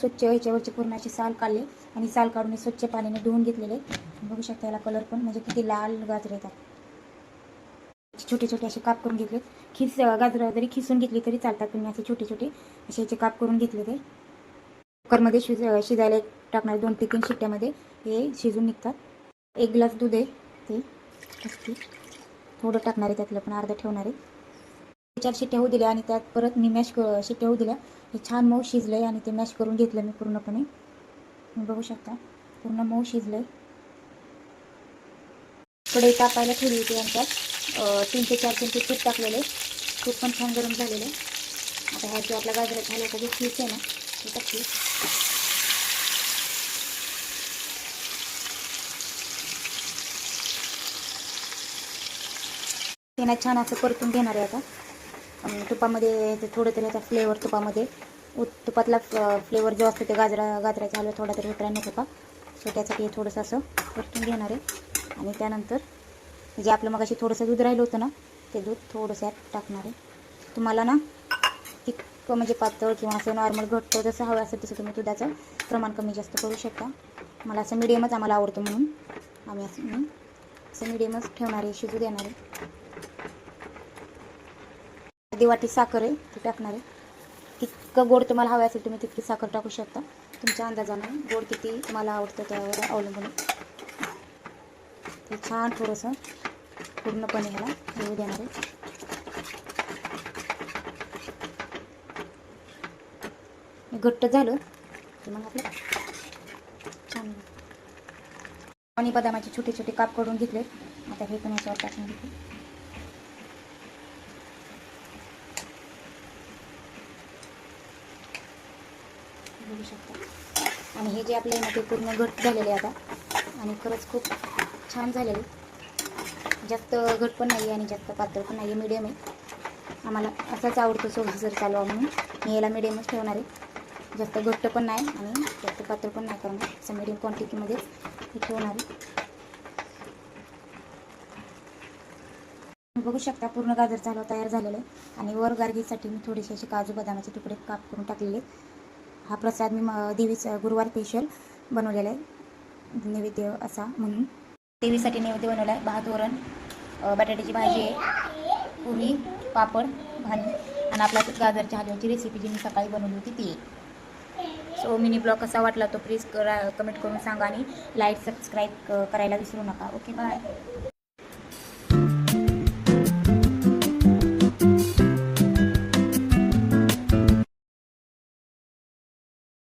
स्वच्छ ह्याच्यावरची पूर्ण अशी साल काढली आणि साल काढून स्वच्छ पाण्याने धुवून घेतलेले. बघू शकता याला कलर पण म्हणजे किती लाल गाजर येतात. छोटे छोटे असे काप करून घेतले खिस गाजर जरी खिसून घेतली तरी चालतात तुम्ही असे छोटे छोटे असे याचे काप करून घेतले ते. कुकरमध्ये शिज शिजायला टाकणार दोन ते तीन शिट्ट्यामध्ये हे शिजून निघतात. एक ग्लास दूध आहे ते. थोडं टाकणार आहे त्यातलं पण अर्धं ठेवणार आहे. चार शिट्या होऊ दिल्या आणि त्यात परत मी मॅश शिट्या शिट्ट्या होऊ दिल्या. हे छान मऊ शिजलं आहे आणि ते मॅश करून घेतलं मी पूर्णपणे. तुम्ही बघू शकता. पूर्ण मऊ शिजलं आहे कढई तापायला ठेवली होती आणि त्यात तीन ते चार चमचे तूप टाकलेले. तूप पण छान गरम झालेलं आहे. आता ह्या जो आपला गाजर झाल्याचा जो खीस आहे ना ते टाकली त्यांना छान असं परतून घेणार आहे आता. तुपामध्ये ते थोडं तरी आता फ्लेवर तुपामध्ये. उत तुपातला फ्लेवर जो असतो ते गाजरा गाजराचा हलवा थोडा तरी उतरायला नको का? सो त्यासाठी हे थोडंसं असं परतून घेणार आहे. आणि त्यानंतर जे आपलं मग थोडंसं दूध राहिलं होतं ना ते दूध थोडंसं यात टाकणार आहे. तुम्हाला ना तितकं म्हणजे पातळ किंवा असं नॉर्मल घट्ट जसं हवं असेल तसं तुम्ही दुधाचं प्रमाण कमी जास्त करू शकता. मला असं मिडियमच आम्हाला आवडतं म्हणून. आम्ही असं असं मिडियमच ठेवणार आहे शिजू देणार आहे. अर्धी वाटी साखर आहे ती टाकणार आहे. तितकं गोड तुम्हाला हवं असेल तुम्ही तितकी साखर टाकू शकता. तुमच्या अंदाजाने गोड किती तुम्हाला आवडतं त्यावर अवलंबून. ते छान थोडंसं पूर्णपणे ह्याला येऊ देणार आहे. हे घट्ट झालं मग आपलं छान आणि बदामाचे छोटे छोटे काप करून घेतले आता हे पण याच्यावर टाकून घेतले बघू शकता. आणि हे जे आपले आहे ना ते पूर्ण घट झालेले आहे आता. आणि खरंच खूप छान झालेले. जास्त घट पण नाही आहे आणि जास्त पातळ पण नाही आहे मिडियम आहे. आम्हाला असाच आवडतो सोबत जर चालवा म्हणून. मी याला मिडियमच ठेवणार आहे. जास्त घट्ट पण नाही आणि जास्त पातळ पण नाही करणार. असं मिडियम क्वांटिटीमध्येच हे ठेवणार आहे. तुम्ही बघू शकता पूर्ण गाजर चालू तयार झालेलं आहे. आणि वर गार्गीसाठी मी थोडेसे असे काजू बदामाचे तुकडे काप करून टाकलेले आहेत. हा प्रसाद मी म- देवीचा गुरुवार स्पेशल बनवलेला आहे. नैवेद्य असा म्हणून. देवीसाठी नैवेद्य बनवला आहे. भात वरण बटाट्याची भाजी आहे. पुरी पापड भाजी आणि आपला गाजरच्या हलव्याची रेसिपी जी मी सकाळी बनवली होती ती सो मिनी ब्लॉग कसा वाटला तो प्लीज करा कमेंट करून सांगा आणि लाईक सबस्क्राईब करायला विसरू नका. Okay bye